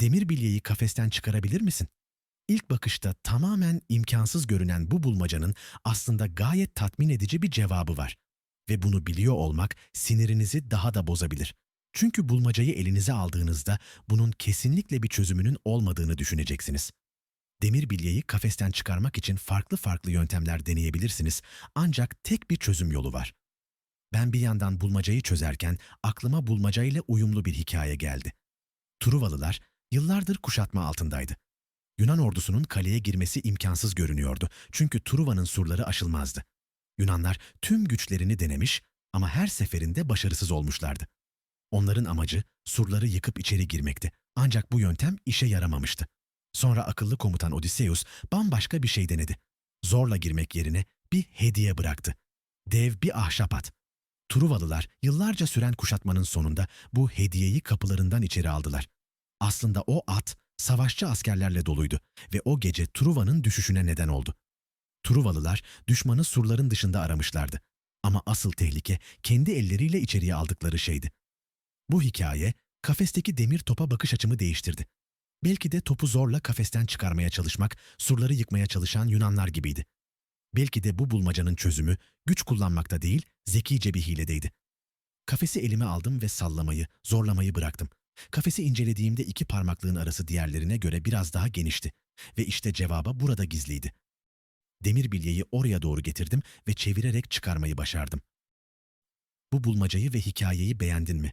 Demir bilyeyi kafesten çıkarabilir misin? İlk bakışta tamamen imkansız görünen bu bulmacanın aslında gayet tatmin edici bir cevabı var. Ve bunu biliyor olmak sinirinizi daha da bozabilir. Çünkü bulmacayı elinize aldığınızda bunun kesinlikle bir çözümünün olmadığını düşüneceksiniz. Demir bilyeyi kafesten çıkarmak için farklı farklı yöntemler deneyebilirsiniz ancak tek bir çözüm yolu var. Ben bir yandan bulmacayı çözerken aklıma bulmacayla uyumlu bir hikaye geldi. Truvalılar yıllardır kuşatma altındaydı. Yunan ordusunun kaleye girmesi imkansız görünüyordu çünkü Truva'nın surları aşılmazdı. Yunanlar tüm güçlerini denemiş ama her seferinde başarısız olmuşlardı. Onların amacı surları yıkıp içeri girmekti. Ancak bu yöntem işe yaramamıştı. Sonra akıllı komutan Odysseus bambaşka bir şey denedi. Zorla girmek yerine bir hediye bıraktı. Dev bir ahşap at. Truvalılar yıllarca süren kuşatmanın sonunda bu hediyeyi kapılarından içeri aldılar. Aslında o at savaşçı askerlerle doluydu ve o gece Truva'nın düşüşüne neden oldu. Truvalılar düşmanı surların dışında aramışlardı. Ama asıl tehlike kendi elleriyle içeriye aldıkları şeydi. Bu hikaye kafesteki demir topa bakış açımı değiştirdi. Belki de topu zorla kafesten çıkarmaya çalışmak, surları yıkmaya çalışan Yunanlar gibiydi. Belki de bu bulmacanın çözümü güç kullanmakta değil, zekice bir hiledeydi. Kafesi elime aldım ve sallamayı, zorlamayı bıraktım. Kafesi incelediğimde iki parmaklığın arası diğerlerine göre biraz daha genişti. Ve işte cevaba burada gizliydi. Demir bilyeyi oraya doğru getirdim ve çevirerek çıkarmayı başardım. Bu bulmacayı ve hikayeyi beğendin mi?